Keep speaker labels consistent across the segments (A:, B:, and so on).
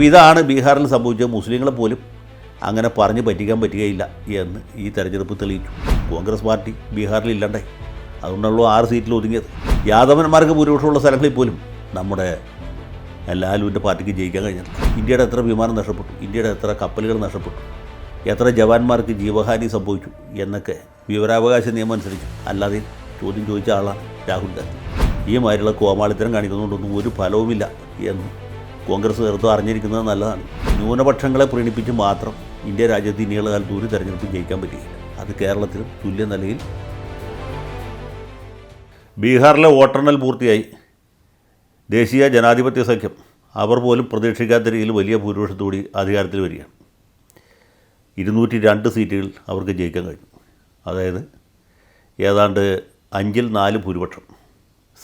A: അപ്പോൾ ഇതാണ് ബീഹാറിൽ സംഭവിച്ചത് മുസ്ലിങ്ങളെ പോലും അങ്ങനെ പറഞ്ഞ് പറ്റിക്കാൻ പറ്റുകയില്ല എന്ന് ഈ തെരഞ്ഞെടുപ്പ് തെളിയിച്ചു. കോൺഗ്രസ് പാർട്ടി ബീഹാറിൽ ഇല്ലണ്ടേ? അതുകൊണ്ടുള്ള ആറ് സീറ്റിൽ ഒതുങ്ങിയത്. യാദവന്മാർക്ക് ഭൂരിപക്ഷമുള്ള സ്ഥലങ്ങളിൽ പോലും നമ്മുടെ ലാലുവിന്റെ പാർട്ടിക്ക് ജയിക്കാൻ കഴിഞ്ഞിട്ടില്ല. ഇന്ത്യയുടെ എത്ര വിമാനം നഷ്ടപ്പെട്ടു? ഇന്ത്യയുടെ എത്ര കപ്പലുകൾ നഷ്ടപ്പെട്ടു? എത്ര ജവാന്മാർക്ക് ജീവഹാനി സംഭവിച്ചു? എന്നൊക്കെ വിവരാവകാശ നിയമം അനുസരിച്ച്. അല്ലാതെ ചോദ്യം ചോദിച്ച ആളാണ് രാഹുൽ ഗാന്ധി. ഈ മാതിരിയുള്ള കോമാളിത്തരം കാണിക്കുന്നതുകൊണ്ടൊന്നും ഒരു ഫലവുമില്ല എന്ന് കോൺഗ്രസ് നേതൃത്വം അറിഞ്ഞിരിക്കുന്നത് നല്ലതാണ്. ന്യൂനപക്ഷങ്ങളെ പ്രീണിപ്പിച്ച് മാത്രം ഇന്ത്യ രാജ്യത്ത് ഇനിയുള്ള കാലത്ത് ഒരു തെരഞ്ഞെടുപ്പ് ജയിക്കാൻ പറ്റുകയില്ല അത് കേരളത്തിലും തുല്യ നിലയിൽ ബീഹാറിലെ വോട്ടെണ്ണൽ പൂർത്തിയായി. ദേശീയ ജനാധിപത്യ സഖ്യം അവർ പോലും പ്രതീക്ഷിക്കാത്ത രീതിയിൽ വലിയ ഭൂരിപക്ഷത്തോടി അധികാരത്തിൽ വരികയാണ്. ഇരുന്നൂറ്റി രണ്ട് സീറ്റുകൾ അവർക്ക് ജയിക്കാൻ കഴിഞ്ഞു. അതായത് ഏതാണ്ട് അഞ്ചിൽ നാല് ഭൂരിപക്ഷം.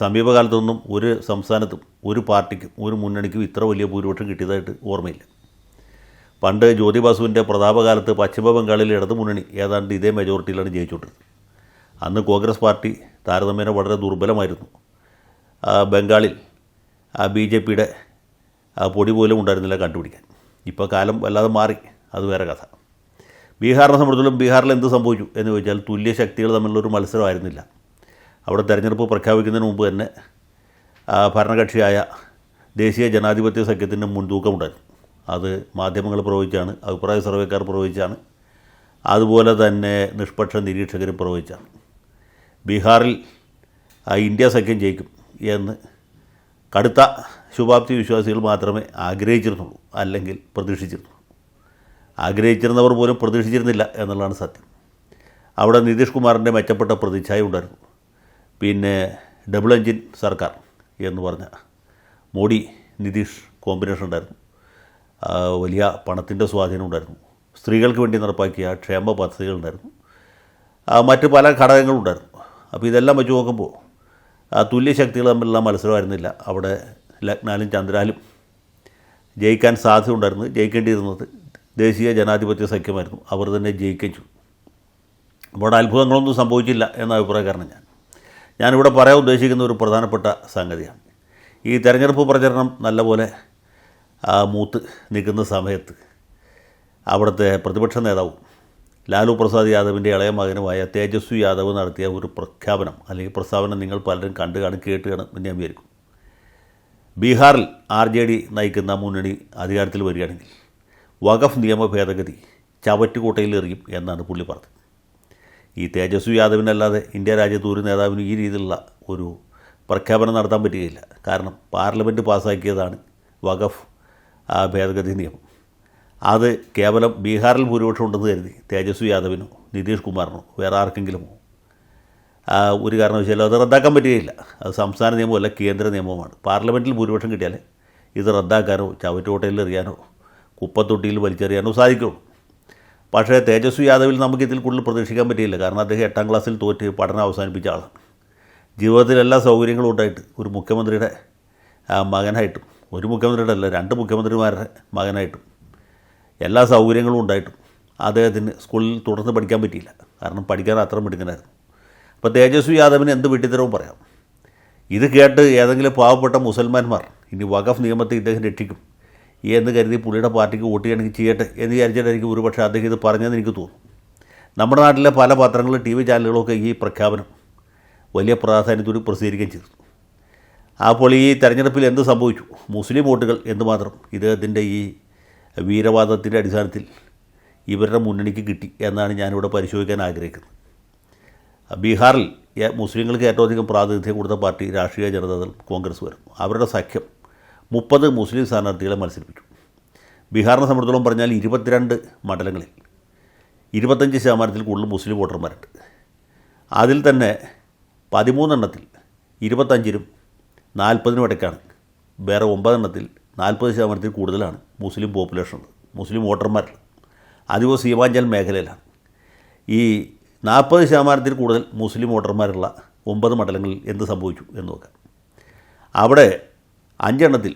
A: സമീപകാലത്തൊന്നും ഒരു സംസ്ഥാനത്തും ഒരു പാർട്ടിക്കും ഒരു മുന്നണിക്കും ഇത്ര വലിയ ഭൂരിപക്ഷം കിട്ടിയതായിട്ട് ഓർമ്മയില്ല. പണ്ട് ജ്യോതി ബാസുവിന്റെ പ്രതാപകാലത്ത് പശ്ചിമ ഇടതു മുന്നണി ഏതാണ്ട് ഇതേ മെജോറിറ്റിയിലാണ് ജയിച്ചുകൊണ്ടിരുന്നത്. അന്ന് കോൺഗ്രസ് പാർട്ടി താരതമ്യേന വളരെ ദുർബലമായിരുന്നു. ബംഗാളിൽ ബി ജെ പിയുടെ പൊടി പോലും ഉണ്ടായിരുന്നില്ല കണ്ടുപിടിക്കാൻ. ഇപ്പോൾ കാലം വല്ലാതെ മാറി അത് വേറെ കഥ. ബീഹാറിനെ സംബന്ധിച്ചിടത്തോളം ബീഹാറിൽ എന്ത് സംഭവിച്ചു എന്ന് ചോദിച്ചാൽ തുല്യ ശക്തികൾ തമ്മിലുള്ള ഒരു മത്സരമായിരുന്നില്ല. അവിടെ തെരഞ്ഞെടുപ്പ് പ്രഖ്യാപിക്കുന്നതിന് മുമ്പ് തന്നെ ഭരണകക്ഷിയായ ദേശീയ ജനാധിപത്യ സഖ്യത്തിന്റെ മുൻതൂക്കമുണ്ടായിരുന്നു. അത് മാധ്യമങ്ങൾ പ്രവചിച്ചാണ് അഭിപ്രായ സർവേക്കാർ പ്രവചിച്ചാണ് അതുപോലെ തന്നെ നിഷ്പക്ഷ നിരീക്ഷകരും പ്രവചിച്ചാണ് ബീഹാറിൽ ഇന്ത്യ സഖ്യം ജയിക്കും എന്ന് കടുത്ത ശുഭാപ്തി വിശ്വാസികൾ മാത്രമേ ആഗ്രഹിച്ചിരുന്നുള്ളൂ അല്ലെങ്കിൽ പ്രതീക്ഷിച്ചിരുന്നുള്ളൂ. ആഗ്രഹിച്ചിരുന്നവർ പോലും പ്രതീക്ഷിച്ചിരുന്നില്ല എന്നുള്ളതാണ് സത്യം. അവിടെ നിതീഷ് കുമാറിന്റെ മെച്ചപ്പെട്ട പ്രതിച്ഛായ ഉണ്ടായിരുന്നു. പിന്നെ ഡബിൾ എൻജിൻ സർക്കാർ എന്ന് പറഞ്ഞ മോഡി നിതീഷ് കോമ്പിനേഷൻ ഉണ്ടായിരുന്നു. വലിയ പണത്തിന്റെ സ്വാധീനം ഉണ്ടായിരുന്നു. സ്ത്രീകൾക്ക് വേണ്ടി നടപ്പാക്കിയ ക്ഷേമ പദ്ധതികൾ ഉണ്ടായിരുന്നു. മറ്റ് പല ഘടകങ്ങളുണ്ടായിരുന്നു അപ്പോൾ ഇതെല്ലാം വെച്ച് നോക്കുമ്പോൾ തുല്യ ശക്തികൾ തമ്മിലുള്ള മത്സരമായിരുന്നില്ല. അവിടെ ലഗ്നാലും ചന്ദ്രാലും ജയിക്കാൻ സാധ്യത ഉണ്ടായിരുന്നു. ജയിക്കേണ്ടിയിരുന്നത് ദേശീയ ജനാധിപത്യ സഖ്യമായിരുന്നു. അവർ തന്നെ ജയിക്കുകയും ചെയ്തു. അവിടെ അത്ഭുതങ്ങളൊന്നും സംഭവിച്ചില്ല എന്ന അഭിപ്രായക്കാരനാണ് ഞാൻ. ഞാനിവിടെ പറയാൻ ഉദ്ദേശിക്കുന്ന ഒരു പ്രധാനപ്പെട്ട സംഗതിയാണ്. ഈ തെരഞ്ഞെടുപ്പ് പ്രചരണം നല്ലപോലെ മൂത്ത് നിൽക്കുന്ന സമയത്ത് അവിടുത്തെ പ്രതിപക്ഷ നേതാവും ലാലു പ്രസാദ് യാദവിന്റെ ഇളയ മകനുമായ തേജസ്വി യാദവ് നടത്തിയ ഒരു പ്രഖ്യാപനം അല്ലെങ്കിൽ പ്രസ്താവന നിങ്ങൾ പലരും കണ്ടു കാണും കേട്ട് കാണും എന്ന് ഞാൻ വിചാരിക്കും ബീഹാറിൽ ആർ ജെ ഡി നയിക്കുന്ന മുന്നണി അധികാരത്തിൽ വരികയാണെങ്കിൽ വഖഫ് നിയമ ഭേദഗതി ചവറ്റുകൂട്ടയിൽ എറിയും എന്നാണ് പുള്ളി പറഞ്ഞത്. ഈ തേജസ്വി യാദവിനല്ലാതെ ഇന്ത്യ രാജ്യത്ത് ഒരു നേതാവിന് ഈ രീതിയിലുള്ള ഒരു പ്രഖ്യാപനം നടത്താൻ പറ്റുകയില്ല. കാരണം പാർലമെന്റ് പാസ്സാക്കിയതാണ് വഖഫ് ആ ഭേദഗതി നിയമം. അത് കേവലം ബീഹാറിൽ ഭൂരിപക്ഷം ഉണ്ടെന്ന് കരുതി തേജസ്വി യാദവിനോ നിതീഷ് കുമാറിനോ വേറെ ആർക്കെങ്കിലുമോ. ഒരു കാരണവശാലും അത് റദ്ദാക്കാൻ പറ്റുകയില്ല. അത് സംസ്ഥാന നിയമമല്ല കേന്ദ്ര നിയമവുമാണ് പാർലമെന്റിൽ ഭൂരിപക്ഷം കിട്ടിയാൽ ഇത് റദ്ദാക്കാനോ ചവറ്റുകോട്ടയിൽ എറിയാനോ കുപ്പത്തൊട്ടിയിൽ വലിച്ചെറിയാനോ സാധിക്കുള്ളൂ. പക്ഷേ തേജസ്വി യാദവിൽ നമുക്ക് ഇതിൽ കൂടുതൽ പ്രതീക്ഷിക്കാൻ പറ്റിയില്ല. കാരണം അദ്ദേഹം എട്ടാം ക്ലാസ്സിൽ തോറ്റ് പഠനം അവസാനിപ്പിച്ച ആളാണ്. ജീവിതത്തിൽ എല്ലാ സൗകര്യങ്ങളും ഉണ്ടായിട്ട് ഒരു മുഖ്യമന്ത്രിയുടെ മകനായിട്ടും ഒരു മുഖ്യമന്ത്രിയുടെ അല്ല രണ്ട് മുഖ്യമന്ത്രിമാരുടെ മകനായിട്ടും എല്ലാ സൗകര്യങ്ങളും ഉണ്ടായിട്ടും അദ്ദേഹത്തിന് സ്കൂളിൽ തുടർന്ന് പഠിക്കാൻ പറ്റിയില്ല. കാരണം പഠിക്കാൻ അത്ര മിടുക്കനായിരുന്നു അപ്പോൾ തേജസ്വി യാദവിന് എന്ത് വിട്ടിത്തരവും പറയാം. ഇത് കേട്ട് ഏതെങ്കിലും പാവപ്പെട്ട മുസൽമാന്മാർ ഇനി വഖഫ് നിയമത്തെ ഇദ്ദേഹം രക്ഷിക്കും. എന്ന് കരുതി പുള്ളിയുടെ പാർട്ടിക്ക് വോട്ട് ചെയ്യണമെങ്കിൽ ചെയ്യട്ടെ എന്ന് വിചാരിച്ചിട്ടായിരിക്കും ഒരുപക്ഷെ അദ്ദേഹം ഇത് പറഞ്ഞതെന്ന് എനിക്ക് തോന്നുന്നു നമ്മുടെ നാട്ടിലെ പല പത്രങ്ങളും ടി വി ചാനലുകളൊക്കെ ഈ പ്രഖ്യാപനം വലിയ പ്രാധാന്യത്തോട് പ്രസിദ്ധീകരിക്കുകയും ചെയ്തു. അപ്പോൾ ഈ തെരഞ്ഞെടുപ്പിൽ എന്ത് സംഭവിച്ചു? മുസ്ലിം വോട്ടുകൾ എന്തുമാത്രം ഇദ്ദേഹത്തിന്റെ ഈ വീരവാദത്തിന്റെ അടിസ്ഥാനത്തിൽ ഇവരുടെ മുന്നണിക്ക് കിട്ടി എന്നാണ് ഞാനിവിടെ പരിശോധിക്കാൻ ആഗ്രഹിക്കുന്നത്. ബീഹാറിൽ മുസ്ലിങ്ങൾക്ക് ഏറ്റവും അധികം പ്രാതിനിധ്യം കൊടുത്ത പാർട്ടി രാഷ്ട്രീയ ജനതാദൾ കോൺഗ്രസ് വരും. അവരുടെ സഖ്യം മുപ്പത് മുസ്ലിം സ്ഥാനാർത്ഥികളെ മത്സരിപ്പിച്ചു. ബീഹാറിനെ സംബന്ധിച്ചോളം പറഞ്ഞാൽ ഇരുപത്തിരണ്ട് മണ്ഡലങ്ങളിൽ ഇരുപത്തഞ്ച് ശതമാനത്തിൽ കൂടുതൽ മുസ്ലിം വോട്ടർമാരുണ്ട്. അതിൽ തന്നെ പതിമൂന്നെണ്ണത്തിൽ ഇരുപത്തഞ്ചിനും നാൽപ്പതിനും ഇടയ്ക്കാണ്. വേറെ ഒമ്പതെണ്ണത്തിൽ നാൽപ്പത് ശതമാനത്തിൽ കൂടുതലാണ് മുസ്ലിം പോപ്പുലേഷൻ ഉള്ളത് മുസ്ലിം വോട്ടർമാരുള്ളത് അധികവും സീമാഞ്ചൽ മേഖലയിലാണ്. ഈ നാൽപ്പത് ശതമാനത്തിൽ കൂടുതൽ മുസ്ലിം വോട്ടർമാരുള്ള ഒമ്പത് മണ്ഡലങ്ങളിൽ എന്ത് സംഭവിച്ചു എന്ന് നോക്കാം. അവിടെ അഞ്ചെണ്ണത്തിൽ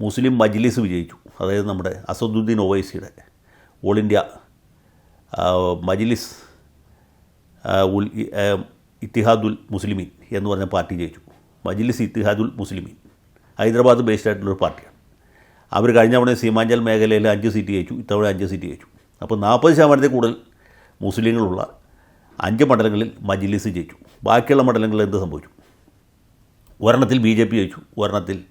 A: മുസ്ലിം മജ്ലിസ് വിജയിച്ചു. അതായത് നമ്മുടെ അസദുദ്ദീൻ ഒവൈസിയുടെ ഓൾ ഇന്ത്യ മജ്ലിസ് ഉൽ ഇത്തിഹാദുൽ മുസ്ലിമീൻ എന്ന് പറഞ്ഞ പാർട്ടി ജയിച്ചു. മജ്ലിസ് ഇത്തിഹാദുൽ മുസ്ലിമീൻ. ഹൈദരാബാദ് ബേസ്ഡ് ആയിട്ടുള്ളൊരു പാർട്ടിയാണ്. അവർ കഴിഞ്ഞ തവണ സീമാഞ്ചൽ മേഖലയിൽ അഞ്ച് സീറ്റ് ജയിച്ചു ഇത്തവണ അഞ്ച് സീറ്റ് ജയിച്ചു. അപ്പോൾ നാൽപ്പത് ശതമാനത്തിൽ കൂടുതൽ മുസ്ലിങ്ങളുള്ള അഞ്ച് മണ്ഡലങ്ങളിൽ മജ്ലിസ് ജയിച്ചു. ബാക്കിയുള്ള മണ്ഡലങ്ങളിൽ എന്ത് സംഭവിച്ചു? ഒരെണ്ണത്തിൽ ബി ജെ പി ജയിച്ചു ഒരെണ്ണത്തിൽ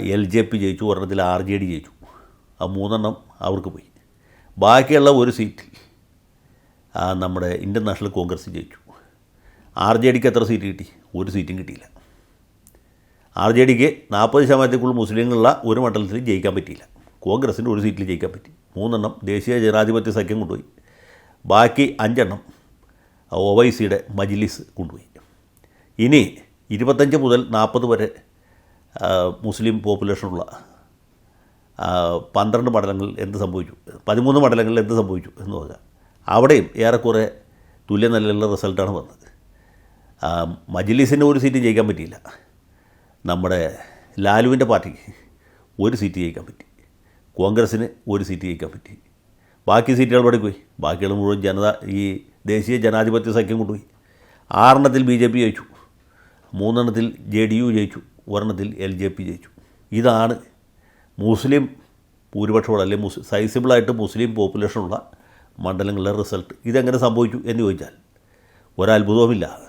A: എൽ ജെ പി ജയിച്ചു ഒരെണ്ണത്തിൽ ആർ ജെ ഡി ജയിച്ചു. ആ മൂന്നെണ്ണം അവർക്ക് പോയി. ബാക്കിയുള്ള ഒരു സീറ്റിൽ നമ്മുടെ ഇന്ത്യൻ നാഷണൽ കോൺഗ്രസ് ജയിച്ചു. ആർ ജെ ഡിക്ക് എത്ര സീറ്റ് കിട്ടി? ഒരു സീറ്റും കിട്ടിയില്ല. ആർ ജെ ഡിക്ക് നാൽപ്പത് ശതമാനത്തേക്കുള്ള മുസ്ലിങ്ങളുള്ള ഒരു മണ്ഡലത്തിൽ ജയിക്കാൻ പറ്റിയില്ല. കോൺഗ്രസിന്റെ ഒരു സീറ്റിൽ ജയിക്കാൻ പറ്റി. മൂന്നെണ്ണം ദേശീയ ജനാധിപത്യ സഖ്യം കൊണ്ടുപോയി. ബാക്കി അഞ്ചെണ്ണം ഒ വൈ സിയുടെ മജ്ലിസ് കൊണ്ടുപോയി. ഇനി ഇരുപത്തഞ്ച് മുതൽ നാൽപ്പത് വരെ മുസ്ലിം പോപ്പുലേഷനുള്ള പന്ത്രണ്ട് മണ്ഡലങ്ങളിൽ എന്ത് സംഭവിച്ചു? പതിമൂന്ന് മണ്ഡലങ്ങളിൽ എന്ത് സംഭവിച്ചു എന്ന് നോക്കുക അവിടെയും ഏറെക്കുറെ തുല്യ നിലയിലുള്ള റിസൾട്ടാണ് വന്നത്. മജ്ലിസിന് ഒരു സീറ്റ് ജയിക്കാൻ പറ്റിയില്ല. നമ്മുടെ ലാലുവിന്റെ പാർട്ടിക്ക് ഒരു സീറ്റ് ജയിക്കാൻ പറ്റി. കോൺഗ്രസ്സിന് ഒരു സീറ്റ് ജയിക്കാൻ പറ്റി. ബാക്കി സീറ്റുകൾ ഇവിടെ പോയി? ബാക്കിയുള്ള മുഴുവൻ ജനത ഈ ദേശീയ ജനാധിപത്യ സഖ്യം കൊണ്ടുപോയി. ആറെണ്ണത്തിൽ ബി ജെ പി ജയിച്ചു. മൂന്നെണ്ണത്തിൽ ജെ ഡി യു ജയിച്ചു. ഒരെണ്ണത്തിൽ എൽ ജെ പി ജയിച്ചു. ഇതാണ് മുസ്ലിം ഭൂരിപക്ഷമുള്ള അല്ലെങ്കിൽ മുസ് സൈസിബിളായിട്ട് മുസ്ലിം പോപ്പുലേഷനുള്ള മണ്ഡലങ്ങളിലെ റിസൾട്ട് ഇതെങ്ങനെ സംഭവിച്ചു എന്ന് ചോദിച്ചാൽ ഒരത്ഭുതവുമില്ല.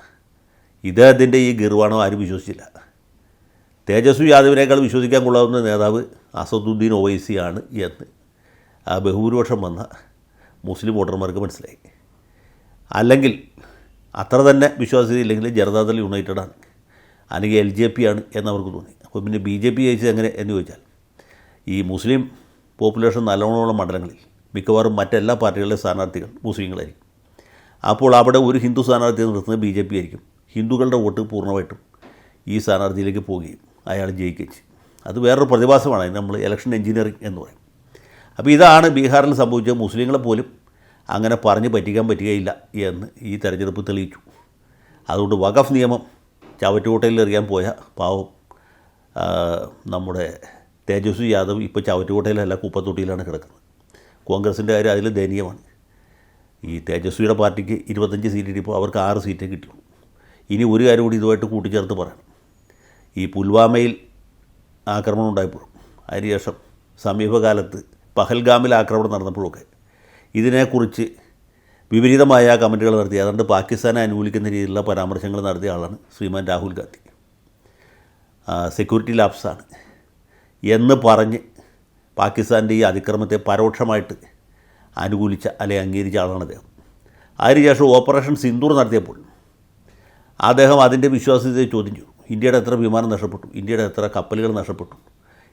A: ഇദ്ദേഹത്തിന്റെ ഈ ഗർവാണോ ആരും വിശ്വസിച്ചില്ല. തേജസ്വി യാദവിനേക്കാൾ വിശ്വസിക്കാൻ കൊള്ളാവുന്ന നേതാവ് അസദുദ്ദീൻ ഒവൈസിയാണ് എന്ന് ആ ബഹുഭൂരിപക്ഷം വന്ന മുസ്ലിം വോട്ടർമാർക്ക് മനസ്സിലായി. അല്ലെങ്കിൽ അത്ര തന്നെ വിശ്വാസ്യത ഇല്ലെങ്കിൽ ജനതാദൾ യുണൈറ്റഡാണ് അല്ലെങ്കിൽ എൽ ജെ പി ആണ് എന്നവർക്ക് തോന്നി. അപ്പോൾ പിന്നെ ബി ജെ പി ജയിച്ചത് എങ്ങനെ എന്ന് ചോദിച്ചാൽ ഈ മുസ്ലിം പോപ്പുലേഷൻ നല്ലോണമുള്ള മണ്ഡലങ്ങളിൽ മിക്കവാറും മറ്റെല്ലാ പാർട്ടികളുടെ സ്ഥാനാർത്ഥികൾ മുസ്ലിങ്ങളായിരിക്കും. അപ്പോൾ അവിടെ ഒരു ഹിന്ദു സ്ഥാനാർത്ഥിയെ നിർത്തുന്നത് ബി ജെ പി ആയിരിക്കും. ഹിന്ദുക്കളുടെ വോട്ട് പൂർണമായിട്ടും ഈ സ്ഥാനാർത്ഥിയിലേക്ക് പോവുകയും അയാൾ ജയിക്കുകയും ചെയ്യും. അത് വേറൊരു പ്രതിഭാസമാണ്. നമ്മൾ ഇലക്ഷൻ എഞ്ചിനീയറിംഗ് എന്ന് പറയും. അപ്പോൾ ഇതാണ് ബീഹാറിൽ സംഭവിച്ചത് മുസ്ലിങ്ങളെ പോലും അങ്ങനെ പറഞ്ഞ് പറ്റിക്കാൻ പറ്റുകയില്ല എന്ന് ഈ തെരഞ്ഞെടുപ്പ് തെളിയിച്ചു. അതുകൊണ്ട് വഖഫ് നിയമം ചവറ്റുകോട്ടയിൽ എറിയാൻ പോയ പാവം നമ്മുടെ തേജസ്വി യാദവ് ഇപ്പോൾ ചവറ്റുകോട്ടയിലല്ല കുപ്പത്തൊട്ടിയിലാണ് കിടക്കുന്നത്. കോൺഗ്രസിന്റെ കാര്യം അതിൽ ദയനീയമാണ്. ഈ തേജസ്വിയുടെ പാർട്ടിക്ക് ഇരുപത്തഞ്ച് സീറ്റ് കിട്ടിയപ്പോൾ അവർക്ക് ആറ് സീറ്റേ കിട്ടിയുള്ളൂ. ഇനി ഒരു കാര്യം കൂടി ഇതുമായിട്ട് കൂട്ടിച്ചേർത്ത് പറയണം. ഈ പുൽവാമയിൽ ആക്രമണം ഉണ്ടായപ്പോഴും അതിനുശേഷം സമീപകാലത്ത് പഹൽഗാമിൽ ആക്രമണം നടന്നപ്പോഴൊക്കെ ഇതിനെക്കുറിച്ച് വിപരീതമായ കമന്റുകൾ നടത്തി. അതുകൊണ്ട് പാകിസ്ഥാനെ അനുകൂലിക്കുന്ന രീതിയിലുള്ള പരാമർശങ്ങൾ നടത്തിയ ആളാണ് ശ്രീമാൻ രാഹുൽ ഗാന്ധി. സെക്യൂരിറ്റി ലാപ്സാണ് എന്ന് പറഞ്ഞ് പാകിസ്ഥാന്റെ ഈ അതിക്രമത്തെ പരോക്ഷമായിട്ട് അനുകൂലിച്ച അല്ലെങ്കിൽ അംഗീകരിച്ച ആളാണ് അദ്ദേഹം. അതിനുശേഷം ഓപ്പറേഷൻ സിന്ദൂർ നടത്തിയപ്പോൾ അദ്ദേഹം അതിന്റെ വിശ്വാസ്യതയെ ചോദിച്ചു. ഇന്ത്യയുടെ എത്ര വിമാനം നഷ്ടപ്പെട്ടു? ഇന്ത്യയുടെ എത്ര കപ്പലുകൾ നഷ്ടപ്പെട്ടു?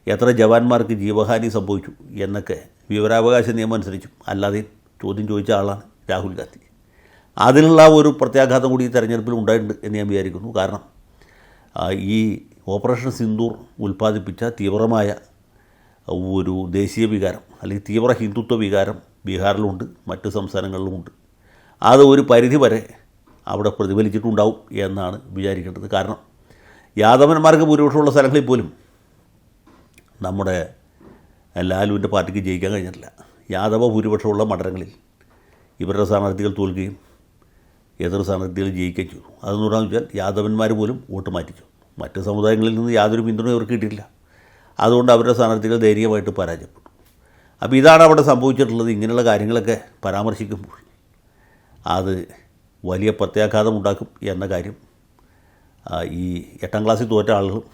A: എത്ര ജവാന്മാർക്ക് ജീവഹാനി സംഭവിച്ചു? എന്നൊക്കെ വിവരാവകാശ നിയമം അനുസരിച്ചും അല്ലാതെ ചോദ്യം ചോദിച്ച ആളാണ് രാഹുൽ ഗാന്ധി. അതിനുള്ള ഒരു പ്രത്യാഘാതം കൂടി ഈ തെരഞ്ഞെടുപ്പിൽ ഉണ്ടായിട്ടുണ്ട് എന്ന് ഞാൻ വിചാരിക്കുന്നു. കാരണം ഈ ഓപ്പറേഷൻ സിന്ദൂർ ഉൽപ്പാദിപ്പിച്ച തീവ്രമായ ഒരു ദേശീയ വികാരം അല്ലെങ്കിൽ തീവ്ര ഹിന്ദുത്വ വികാരം ബീഹാറിലുമുണ്ട് മറ്റ് സംസ്ഥാനങ്ങളിലുമുണ്ട്. അത് ഒരു പരിധി വരെ അവിടെ പ്രതിഫലിച്ചിട്ടുണ്ടാവും എന്നാണ് വിചാരിക്കേണ്ടത്. കാരണം യാദവന്മാർക്ക് ഭൂരിപക്ഷമുള്ള സ്ഥലങ്ങളിൽ പോലും നമ്മുടെ ലാലുവിന്റെ പാർട്ടിക്ക് ജയിക്കാൻ കഴിഞ്ഞിട്ടില്ല. യാദവ ഭൂരിപക്ഷമുള്ള മണ്ഡലങ്ങളിൽ ഇവരുടെ സ്ഥാനാർത്ഥികൾ തോൽക്കുകയും എതിർ സ്ഥാനാർത്ഥികൾ ജയിക്കുകയും ചെയ്തു. പറയാന്ന് വെച്ചാൽ യാദവന്മാർ പോലും വോട്ട് മാറ്റിച്ചു. മറ്റ് സമുദായങ്ങളിൽ നിന്ന് യാതൊരു പിന്തുണയും അവർക്ക് കിട്ടിയില്ല അതുകൊണ്ട് അവരുടെ സ്ഥാനാർത്ഥികൾ ധൈര്യമായിട്ട് പരാജയപ്പെട്ടു. അപ്പോൾ ഇതാണ് അവിടെ സംഭവിച്ചിട്ടുള്ളത്. ഇങ്ങനെയുള്ള കാര്യങ്ങളൊക്കെ പരാമർശിക്കുമ്പോൾ അത് വലിയ പ്രത്യാഘാതം ഉണ്ടാക്കും എന്ന കാര്യം ഈ എട്ടാം ക്ലാസ്സിൽ തോറ്റ ആളുകളും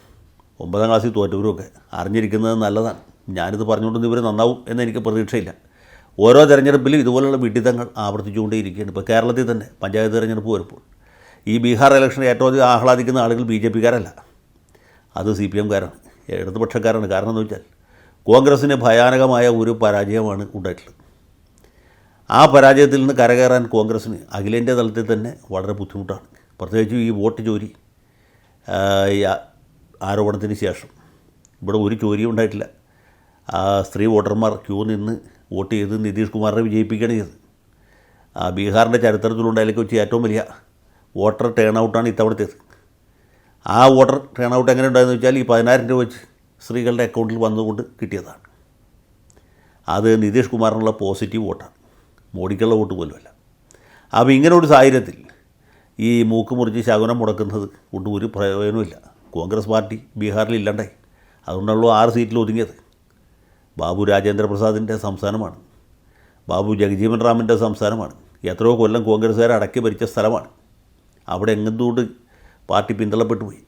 A: ഒമ്പതാം ക്ലാസ്സിൽ തോറ്റവരും ഒക്കെ അറിഞ്ഞിരിക്കുന്നത് നല്ലതാണ്. ഞാനിത് പറഞ്ഞുകൊണ്ടിരുന്ന ഇവർ നന്നാവും എന്ന് എനിക്ക് പ്രതീക്ഷയില്ല. ഓരോ തെരഞ്ഞെടുപ്പിലും ഇതുപോലുള്ള വിഡിതങ്ങൾ ആവർത്തിച്ചുകൊണ്ടേയിരിക്കുകയാണ്. ഇപ്പോൾ കേരളത്തിൽ തന്നെ പഞ്ചായത്ത് തെരഞ്ഞെടുപ്പ് വരുമ്പോൾ ഈ ബീഹാർ ഇലക്ഷൻ ഏറ്റവും അധികം ആഹ്ലാദിക്കുന്ന ആളുകൾ ബി ജെ പിക്കാരല്ല. അത് സി പി എംകാരാണ് ഇടതുപക്ഷക്കാരാണ്. കാരണം എന്ന് വെച്ചാൽ കോൺഗ്രസ്സിന് ഭയാനകമായ ഒരു പരാജയമാണ് ഉണ്ടായിട്ടുള്ളത്. ആ പരാജയത്തിൽ നിന്ന് കരകയറാൻ കോൺഗ്രസ്സിന് അഖിലേന്ത്യാ തലത്തിൽ തന്നെ വളരെ ബുദ്ധിമുട്ടാണ്. പ്രത്യേകിച്ച് ഈ വോട്ട് ചോരി ആരോപണത്തിന് ശേഷം ഇവിടെ ഒരു ചോരിയും ഉണ്ടായിട്ടില്ല. സ്ത്രീ വോട്ടർമാർ ക്യൂ നിന്ന് വോട്ട് ചെയ്ത് നിതീഷ് കുമാറിനെ വിജയിപ്പിക്കുകയാണ് ചെയ്തത്. ആ ബീഹാറിന്റെ ചരിത്രത്തിലുണ്ടായാലേക്ക് വെച്ച് ഏറ്റവും വലിയ വോട്ടർ ടേൺ ഔട്ടാണ് ഇത്തവണത്തേത് ആ വോട്ടർ ടേൺ ഔട്ട് എങ്ങനെ ഉണ്ടായെന്ന് വെച്ചാൽ ഈ പതിനായിരം രൂപ വെച്ച് സ്ത്രീകളുടെ അക്കൗണ്ടിൽ വന്നുകൊണ്ട് കിട്ടിയതാണ്. അത് നിതീഷ് കുമാറിനുള്ള പോസിറ്റീവ് വോട്ടാണ്. മോഡിക്കുള്ള വോട്ട് പോലുമല്ല. അപ്പോൾ ഇങ്ങനെ ഒരു സാഹചര്യത്തിൽ ഈ മൂക്ക് മുറിച്ച് ശകുനം മുടക്കുന്നത് കൊണ്ട് ഒരു പ്രയോജനമില്ല കോൺഗ്രസ് പാർട്ടി ബീഹാറിൽ ഇല്ലാണ്ടായി. അതുകൊണ്ടുള്ള ആറ് സീറ്റിൽ ഒതുങ്ങിയത്. ബാബു രാജേന്ദ്ര പ്രസാദിന്റെ സംസ്ഥാനമാണ്. ബാബു ജഗജീവൻ റാമിന്റെ സംസ്ഥാനമാണ്. എത്രയോ കൊല്ലം കോൺഗ്രസ്സുകാരെ അടക്കി ഭരിച്ച സ്ഥലമാണ്. അവിടെ എങ്ങെന്തുകൊണ്ട് പാർട്ടി പിന്തള്ളപ്പെട്ടു പോയി.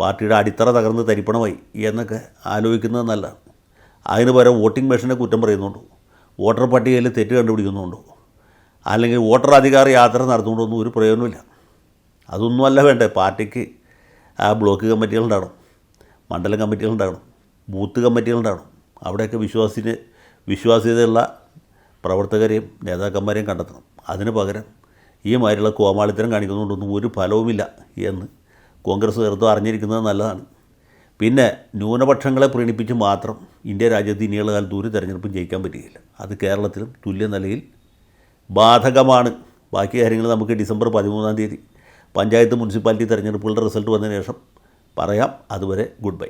A: പാർട്ടിയുടെ അടിത്തറ തകർന്ന് തരിപ്പണമായി എന്നൊക്കെ ആലോചിക്കുന്നത് നല്ലതാണ്. അതിന് പകരം വോട്ടിംഗ് മെഷീനെ കുറ്റം പറയുന്നുണ്ടോ? വോട്ടർ പട്ടികയിൽ തെറ്റ് കണ്ടുപിടിക്കുന്നുണ്ടോ? അല്ലെങ്കിൽ വോട്ടർ അധികാര യാത്ര നടത്തുകൊണ്ടൊന്നും ഒരു പ്രയോജനമില്ല അതൊന്നുമല്ല വേണ്ടേ പാർട്ടിക്ക് ആ ബ്ലോക്ക് കമ്മിറ്റികളുണ്ടാകണം മണ്ഡലം കമ്മിറ്റികളുണ്ടാകണം ബൂത്ത് കമ്മിറ്റികളുണ്ടാവണം അവിടെയൊക്കെ വിശ്വാസിന് വിശ്വാസ്യതയുള്ള പ്രവർത്തകരെയും നേതാക്കന്മാരെയും കണ്ടെത്തണം. അതിന് പകരം ഈ മാതിരിയുള്ള കോമാളിത്തരം കാണിക്കുന്നതുകൊണ്ടൊന്നും ഒരു ഫലവുമില്ല എന്ന് കോൺഗ്രസ് നേതൃത്വം അറിഞ്ഞിരിക്കുന്നത് നല്ലതാണ്. പിന്നെ ന്യൂനപക്ഷങ്ങളെ പ്രീണിപ്പിച്ച് മാത്രം ഇന്ത്യ രാജ്യത്ത് ഇനിയുള്ള കാലത്ത് ഒരു തെരഞ്ഞെടുപ്പും ജയിക്കാൻ പറ്റുകയില്ല. അത് കേരളത്തിലും തുല്യ നിലയിൽ ബാധകമാണ്. ബാക്കി കാര്യങ്ങൾ നമുക്ക് ഡിസംബർ പതിമൂന്നാം തീയതി പഞ്ചായത്ത് മുനിസിപ്പാലിറ്റി തെരഞ്ഞെടുപ്പുകളുടെ റിസൾട്ട് വന്നതിന് ശേഷം പറയാം. അതുവരെ ഗുഡ് ബൈ.